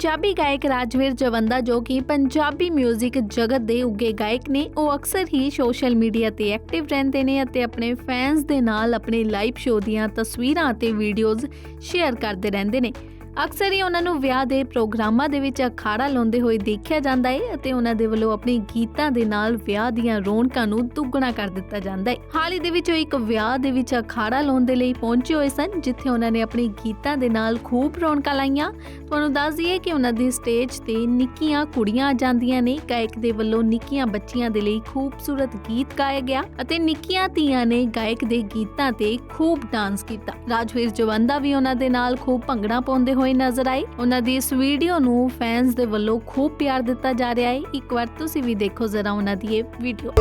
ਪੰਜਾਬੀ ਗਾਇਕ ਰਾਜਵੀਰ ਜਵੰਦਾ ਜੋ ਕਿ ਪੰਜਾਬੀ 뮤직 ਜਗਤ ਦੇ ਉੱਗੇ ਗਾਇਕ ਨੇ, ਉਹ ਅਕਸਰ ਹੀ ਸੋਸ਼ਲ ਮੀਡੀਆ ਤੇ ਐਕਟਿਵ ਰਹਿੰਦੇ ਨੇ ਅਤੇ ਆਪਣੇ ਫੈਨਸ ਦੇ ਨਾਲ ਆਪਣੇ ਲਾਈਵ ਸ਼ੋਅ ਦੀਆਂ ਤਸਵੀਰਾਂ ਅਤੇ ਵੀਡੀਓਜ਼ ਸ਼ੇਅਰ ਕਰਦੇ ਰਹਿੰਦੇ ਨੇ। ਅਕਸਰ ਹੀ ਉਹਨਾਂ ਨੂੰ ਵਿਆਹ ਦੇ ਪ੍ਰੋਗਰਾਮਾਂ ਦੇ ਵਿੱਚ ਅਖਾੜਾ ਲਾਉਂਦੇ ਹੋਏ ਦੇਖਿਆ ਜਾਂਦਾ ਹੈ ਅਤੇ ਉਹਨਾਂ ਦੇ ਵੱਲੋਂ ਆਪਣੇ ਗੀਤਾਂ ਦੇ ਨਾਲ ਵਿਆਹ ਦੀਆਂ ਰੌਣਕਾਂ ਨੂੰ ਦੁੱਗਣਾ ਕਰ ਦਿੱਤਾ ਜਾਂਦਾ ਹੈ ਹਾਲ ਹੀ ਦੇ ਵਿੱਚ ਉਹ ਇੱਕ ਵਿਆਹ ਦੇ ਵਿੱਚ ਅਖਾੜਾ ਲਾਉਣ ਦੇ ਲਈ ਪਹੁੰਚੇ ਹੋਏ ਸਨ, ਜਿੱਥੇ ਉਹਨਾਂ ਨੇ ਆਪਣੀ ਗੀਤਾਂ ਦੇ ਨਾਲ ਖੂਬ ਰੌਣਕਾਂ ਲਾਈਆਂ। ਤੁਹਾਨੂੰ ਦੱਸ ਦਈਏ ਕਿ ਉਹਨਾਂ ਦੀ ਸਟੇਜ ਤੇ ਨਿੱਕੀਆਂ ਕੁੜੀਆਂ ਆ ਜਾਂਦੀਆਂ ਨੇ। ਗਾਇਕ ਦੇ ਵੱਲੋਂ ਨਿੱਕੀਆਂ ਬੱਚੀਆਂ ਦੇ ਲਈ ਖੂਬਸੂਰਤ ਗੀਤ ਗਾਇਆ ਗਿਆ ਅਤੇ ਨਿੱਕੀਆਂ ਧੀਆਂ ਨੇ ਗਾਇਕ ਦੇ ਗੀਤਾਂ ਤੇ ਖੂਬ ਡਾਂਸ ਕੀਤਾ। ਰਾਜਵੀਰ ਜਵੰਦਾ ਵੀ ਉਹਨਾਂ ਦੇ ਨਾਲ ਖੂਬ ਭੰਗੜਾ ਪਾਉਂਦੇ ਹੋਏ ਨਜ਼ਰ ਆਏ ਉਹਨਾਂ ਦੀ ਇਸ ਵੀਡੀਓ ਨੂੰ ਫੈਨਸ ਦੇ ਵੱਲੋਂ ਖੂਬ ਪਿਆਰ ਦਿੱਤਾ ਜਾ ਰਿਹਾ ਹੈ। ਇੱਕ ਵਾਰ ਤੁਸੀਂ ਵੀ ਦੇਖੋ ਜ਼ਰਾ ਉਹਨਾਂ ਦੀ ਇਹ ਵੀਡੀਓ।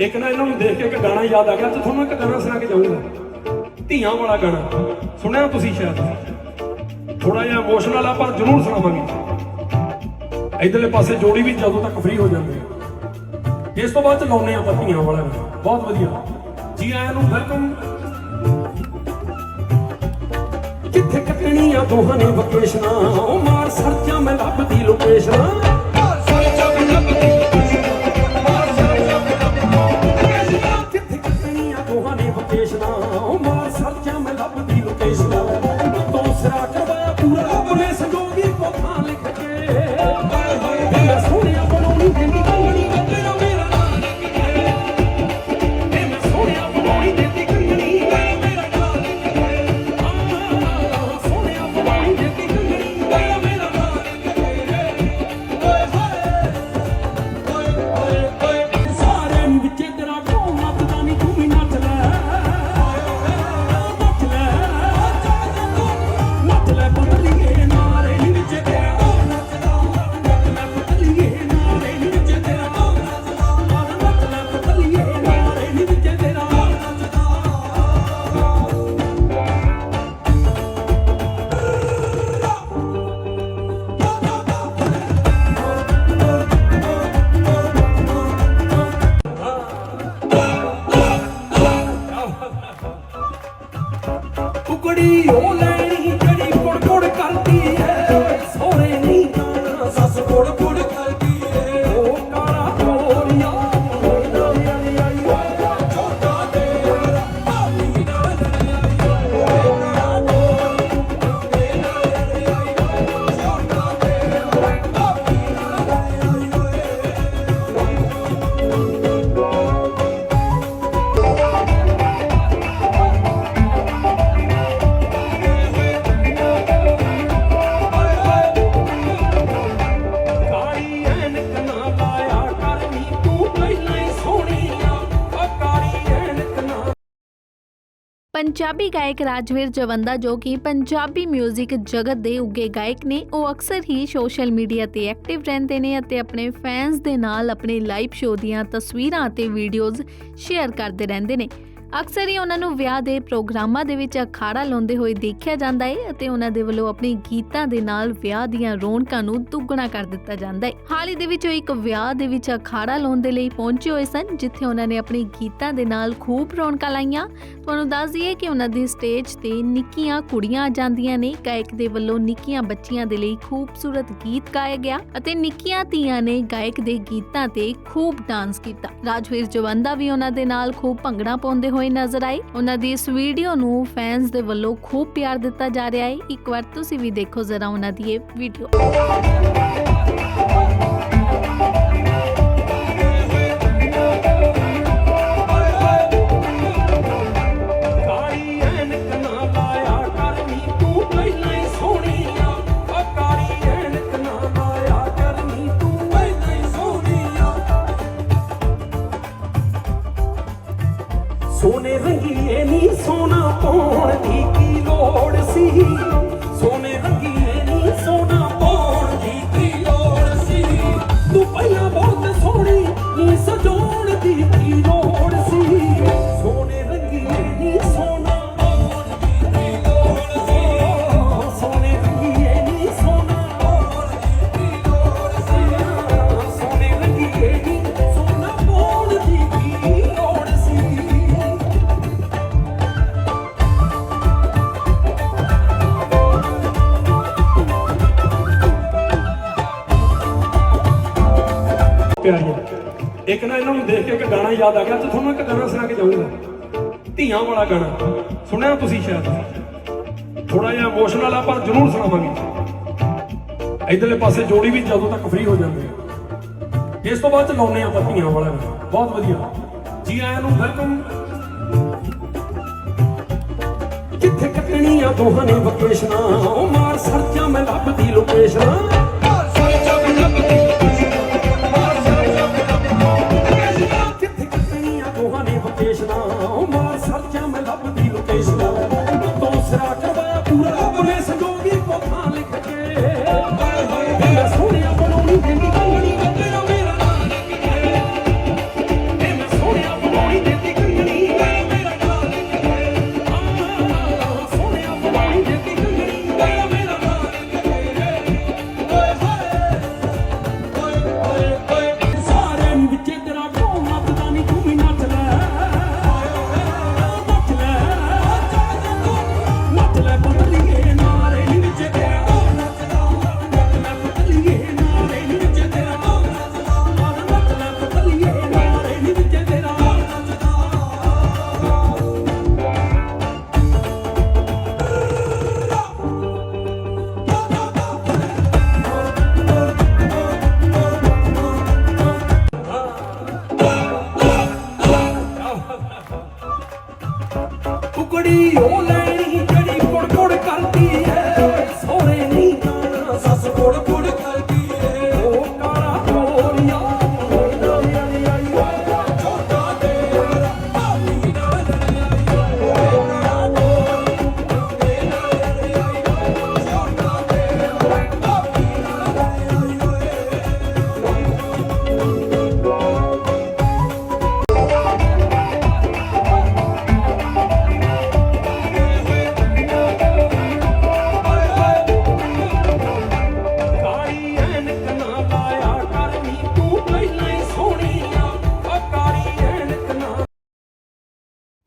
ਇੱਕ ਨਾ ਇਹਨਾਂ ਨੂੰ ਦੇਖ ਕੇ ਇੱਕ ਗਾਣਾ ਯਾਦ ਆ ਗਿਆ ਤੇ ਤੁਹਾਨੂੰ ਇੱਕ ਗਾਣਾ ਸੁਣਾ ਕੇ ਜਾਊਂਗਾ। ਧੀਆਂ ਵਾਲਾ ਗਾਣਾ। ਸੁਣਿਆ ਤੁਸੀਂ ਸ਼ਾਇਦ? ਥੋੜਾ ਜਿਹਾ ਇਮੋਸ਼ਨਲ ਆ, ਪਰ ਜ਼ਰੂਰ ਸੁਣਾਵਾਂਗੇ। ਇਧਰਲੇ ਪਾਸੇ ਜੋੜੀ ਵੀ ਜਦੋਂ ਤੱਕ ਫ੍ਰੀ ਹੋ ਜਾਂਦੀ ਹੈ ਇਸ ਤੋਂ ਬਾਅਦ ਚ ਲਾਉਨੇ ਆਪਾਂ ਧੀਆਂ ਵਾਲਾ ਗਾਣਾ। ਬਹੁਤ ਵਧੀਆ। ਜੀ ਆਇਆਂ ਨੂੰ ਵੈਲਕਮ ਕਿੱਥੇ ਕੱਟਣੀਆਂ ਦੋਹਾਂ ਨੇ ਵਕੇਸ਼ਨਾਂ, ਉਹ ਮਾਰ ਸਰਚਾਂ ਮੈਂ ਲੱਭਦੀ ਲੋਕੇਸ਼ਨਾਂ। ਪੰਜਾਬੀ ਗਾਇਕ ਰਾਜਵੀਰ ਜਵੰਦਾ ਜੋ ਕਿ ਪੰਜਾਬੀ 뮤직 ਜਗਤ ਦੇ ਉੱਗੇ ਗਾਇਕ ਨੇ, ਉਹ ਅਕਸਰ ਹੀ ਸੋਸ਼ਲ ਮੀਡੀਆ ਤੇ ਐਕਟਿਵ ਰਹਿੰਦੇ ਨੇ ਅਤੇ ਆਪਣੇ ਫੈਨਸ ਦੇ ਨਾਲ ਆਪਣੇ ਲਾਈਵ ਸ਼ੋਅ ਦੀਆਂ ਤਸਵੀਰਾਂ ਅਤੇ ਵੀਡੀਓਜ਼ ਸ਼ੇਅਰ ਕਰਦੇ ਰਹਿੰਦੇ ਨੇ। ਅਕਸਰ ਹੀ ਉਹਨਾਂ ਨੂੰ ਵਿਆਹ ਦੇ ਪ੍ਰੋਗਰਾਮਾਂ ਦੇ ਵਿੱਚ ਅਖਾੜਾ ਲਾਉਂਦੇ ਹੋਏ ਦੇਖਿਆ ਜਾਂਦਾ ਹੈ ਅਤੇ ਉਹਨਾਂ ਦੇ ਵੱਲੋਂ ਆਪਣੇ ਗੀਤਾਂ ਦੇ ਨਾਲ ਵਿਆਹ ਦੀਆਂ ਰੌਣਕਾਂ ਨੂੰ ਦੁੱਗਣਾ ਕਰ ਦਿੱਤਾ ਜਾਂਦਾ ਹੈ ਹਾਲ ਹੀ ਦੇ ਵਿੱਚ ਇੱਕ ਵਿਆਹ ਦੇ ਵਿੱਚ ਅਖਾੜਾ ਲਾਉਣ ਦੇ ਲਈ ਪਹੁੰਚੇ ਹੋਏ ਸਨ, ਜਿੱਥੇ ਉਹਨਾਂ ਨੇ ਆਪਣੇ ਗੀਤਾਂ ਦੇ ਨਾਲ ਖੂਬ ਰੌਣਕਾਂ ਲਾਈਆਂ। ਤੁਹਾਨੂੰ ਦੱਸ ਦਈਏ ਕਿ ਉਹਨਾਂ ਦੀ ਸਟੇਜ ਤੇ ਨਿੱਕੀਆਂ ਕੁੜੀਆਂ ਆ ਜਾਂਦੀਆਂ ਨੇ। ਗਾਇਕ ਦੇ ਵੱਲੋਂ ਨਿੱਕੀਆਂ ਬੱਚੀਆਂ ਦੇ ਲਈ ਖੂਬਸੂਰਤ ਗੀਤ ਗਾਇਆ ਗਿਆ ਅਤੇ ਨਿੱਕੀਆਂ ਧੀਆਂ ਨੇ ਗਾਇਕ ਦੇ ਗੀਤਾਂ ਤੇ ਖੂਬ ਡਾਂਸ ਕੀਤਾ। ਰਾਜਵੀਰ ਜਵੰਦਾ ਵੀ ਉਹਨਾਂ ਦੇ ਨਾਲ ਖੂਬ ਭੰਗੜਾ ਪਾਉਂਦੇ ਹੋਏ ਨਜ਼ਰ ਆਏ ਉਹਨਾਂ ਦੀ ਇਸ ਵੀਡੀਓ ਨੂੰ ਫੈਨਸ ਦੇ ਵੱਲੋਂ ਖੂਬ ਪਿਆਰ ਦਿੱਤਾ ਜਾ ਰਿਹਾ ਹੈ। ਇੱਕ ਵਾਰ ਤੁਸੀਂ ਵੀ ਦੇਖੋ ਜ਼ਰਾ ਉਹਨਾਂ ਦੀ ਇਹ ਵੀਡੀਓ। ਪਿਆਰੀਆਂ ਇੱਕ ਨਾ ਇਹਨਾਂ ਨੂੰ ਦੇਖ ਕੇ ਇੱਕ ਗਾਣਾ ਯਾਦ ਆ ਗਿਆ, ਤੇ ਤੁਹਾਨੂੰ ਇੱਕ ਗਾਣਾ ਸੁਣਾ ਕੇ ਜਾਊਂਗਾ। ਧੀਆਂ ਵਾਲਾ ਗਾਣਾ। ਸੁਣਿਆ ਤੁਸੀਂ ਸ਼ਾਇਦ? ਥੋੜਾ ਜਿਹਾ ਇਮੋਸ਼ਨਲ ਆ ਪਰ ਜ਼ਰੂਰ ਸੁਣਾਵਾਂਗੇ। ਇਧਰਲੇ ਪਾਸੇ ਜੋੜੀ ਵੀ ਜਦੋਂ ਤੱਕ ਫ੍ਰੀ ਹੋ ਜਾਂਦੀ ਹੈ ਇਸ ਤੋਂ ਬਾਅਦ ਚ ਲਾਉਨੇ ਆਪਾਂ ਧੀਆਂ ਵਾਲਾ ਗਾਣਾ। ਬਹੁਤ ਵਧੀਆ। ਜੀ ਆਇਆਂ ਨੂੰ ਵੈਲਕਮ ਕਿੱਥੇ ਕੱਟਣੀਆਂ ਦੋਹਾਂ ਨੇ ਵਕੇਸ਼ਨਾਂ? ਉਹ ਮਾਰ ਸਰਚਾਂ ਮੈਂ ਲੱਭਦੀ ਲੋਕੇਸ਼ਨਾਂ? ਕੁਕੜੀ ਉਹ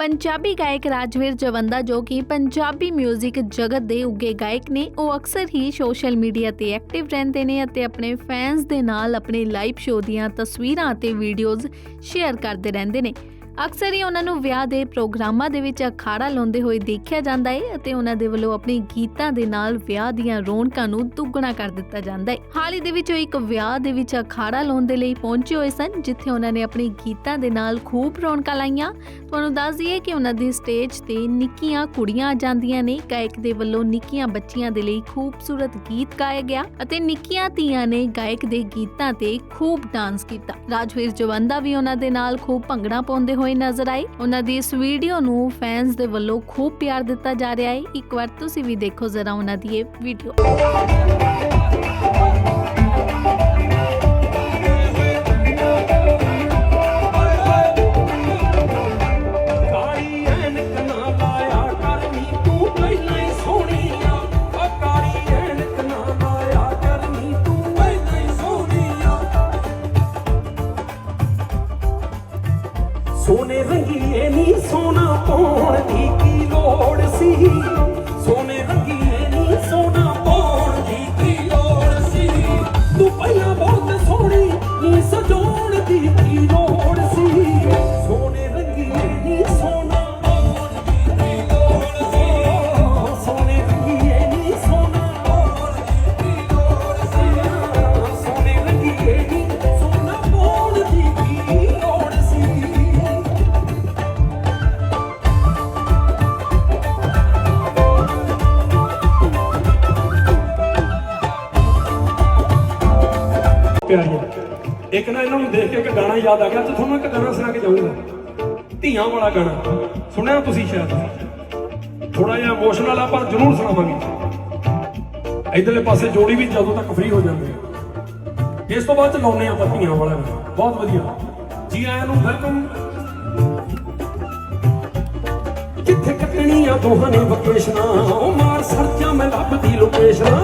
ਪੰਜਾਬੀ ਗਾਇਕ ਰਾਜਵੀਰ ਜਵੰਦਾ ਜੋ ਕਿ ਪੰਜਾਬੀ 뮤직 ਜਗਤ ਦੇ ਉੱਗੇ ਗਾਇਕ ਨੇ, ਉਹ ਅਕਸਰ ਹੀ ਸੋਸ਼ਲ ਮੀਡੀਆ ਤੇ ਐਕਟਿਵ ਰਹਿੰਦੇ ਨੇ ਅਤੇ ਆਪਣੇ ਫੈਨਸ ਦੇ ਨਾਲ ਆਪਣੇ ਲਾਈਵ ਸ਼ੋਅ ਦੀਆਂ ਤਸਵੀਰਾਂ ਅਤੇ ਵੀਡੀਓਜ਼ ਸ਼ੇਅਰ ਕਰਦੇ ਰਹਿੰਦੇ ਨੇ। ਅਕਸਰ ਹੀ ਉਹਨਾਂ ਨੂੰ ਵਿਆਹ ਦੇ ਪ੍ਰੋਗਰਾਮਾਂ ਦੇ ਵਿੱਚ ਅਖਾੜਾ ਲਾਉਂਦੇ ਹੋਏ ਦੇਖਿਆ ਜਾਂਦਾ ਹੈ ਅਤੇ ਉਹਨਾਂ ਦੇ ਵੱਲੋਂ ਆਪਣੇ ਗੀਤਾਂ ਦੇ ਨਾਲ ਵਿਆਹ ਦੀਆਂ ਰੌਣਕਾਂ ਨੂੰ ਦੁੱਗਣਾ ਕਰ ਦਿੱਤਾ ਜਾਂਦਾ ਹੈ ਹਾਲ ਹੀ ਦੇ ਵਿੱਚ ਉਹ ਇੱਕ ਵਿਆਹ ਦੇ ਵਿੱਚ ਅਖਾੜਾ ਲਾਉਣ ਦੇ ਲਈ ਪਹੁੰਚੇ ਹੋਏ ਸਨ, ਜਿੱਥੇ ਉਹਨਾਂ ਨੇ ਆਪਣੇ ਗੀਤਾਂ ਦੇ ਨਾਲ ਖੂਬ ਰੌਣਕਾਂ ਲਾਈਆਂ। ਤੁਹਾਨੂੰ ਦੱਸ ਦਈਏ ਕਿ ਉਹਨਾਂ ਦੀ ਸਟੇਜ ਤੇ ਨਿੱਕੀਆਂ ਕੁੜੀਆਂ ਆ ਜਾਂਦੀਆਂ ਨੇ। ਗਾਇਕ ਦੇ ਵੱਲੋਂ ਨਿੱਕੀਆਂ ਬੱਚੀਆਂ ਦੇ ਲਈ ਖੂਬਸੂਰਤ ਗੀਤ ਗਾਇਆ ਗਿਆ ਅਤੇ ਨਿੱਕੀਆਂ ਧੀਆਂ ਨੇ ਗਾਇਕ ਦੇ ਗੀਤਾਂ ਤੇ ਖੂਬ ਡਾਂਸ ਕੀਤਾ। ਰਾਜਵੀਰ ਜਵੰਦਾ ਵੀ ਉਹਨਾਂ ਦੇ ਨਾਲ ਖੂਬ ਭੰਗੜਾ ਪਾਉਂਦੇ ਹੋਏ ਨਜ਼ਰ ਆਏ ਉਹਨਾਂ ਦੀ ਇਸ ਵੀਡੀਓ ਨੂੰ ਫੈਨਸ ਦੇ ਵੱਲੋਂ ਖੂਬ ਪਿਆਰ ਦਿੱਤਾ ਜਾ ਰਿਹਾ ਹੈ। ਇੱਕ ਵਾਰ ਤੁਸੀਂ ਵੀ ਦੇਖੋ ਜ਼ਰਾ ਉਹਨਾਂ ਦੀ ਇਹ ਵੀਡੀਓ। ਸੋਨੇ ਰੰਗੀਏ ਨੀ, ਸੋਨਾ ਪਾਉਣ ਦੀ ਕੀ ਲੋੜ ਸੀ? ਸੋਨੇ ਰੰਗੀਏ ਨੀ, ਸੋਨਾ ਪਾਉਣ ਦੀ ਕੀ ਲੋੜ ਸੀ? ਤੂੰ ਪਹਿਲਾਂ ਬਹੁਤ ਸੋਹਣੀ ਨੀ ਸਜਾਉਣ ਦੀ ਕੀ ਲੋੜ ਸੀ? ਸੋਨੇ ਰੰਗੀਏ ਨੀ, ਸੋਨਾ ਦੇਖ ਕੇ ਇੱਕ ਗਾਣਾ ਯਾਦ ਆ ਗਿਆ, ਤੇ ਤੁਹਾਨੂੰ ਇੱਕ ਗਾਣਾ ਸੁਣਾ ਕੇ ਜਾਊਂਗਾ। ਧੀਆਂ ਵਾਲਾ ਗਾਣਾ। ਸੁਣਿਆ ਤੁਸੀਂ ਸ਼ਾਇਦ? ਥੋੜਾ ਜਿਹਾ ਇਮੋਸ਼ਨਲ ਆ, ਪਰ ਜ਼ਰੂਰ ਸੁਣਾਵਾਂਗੇ। ਇਧਰਲੇ ਪਾਸੇ ਜੋੜੀ ਵੀ ਜਦੋਂ ਤੱਕ ਫ੍ਰੀ ਹੋ ਜਾਂਦੀ ਹੈ ਇਸ ਤੋਂ ਬਾਅਦ ਚ ਲਾਉਨੇ ਆਪਾਂ ਧੀਆਂ ਵਾਲਾ ਗਾਣਾ। ਬਹੁਤ ਵਧੀਆ। ਜੀ ਆਇਆਂ ਨੂੰ ਵੈਲਕਮ ਕਿੱਥੇ ਕੱਟਣੀਆਂ ਦੋਹਾਂ ਨੇ ਵਕੇਸ਼ਨਾਂ, ਉਹ ਮਾਰ ਸਰਚਾਂ ਮੈਂ ਲੱਭਦੀ ਲੋਕੇਸ਼ਨਾਂ।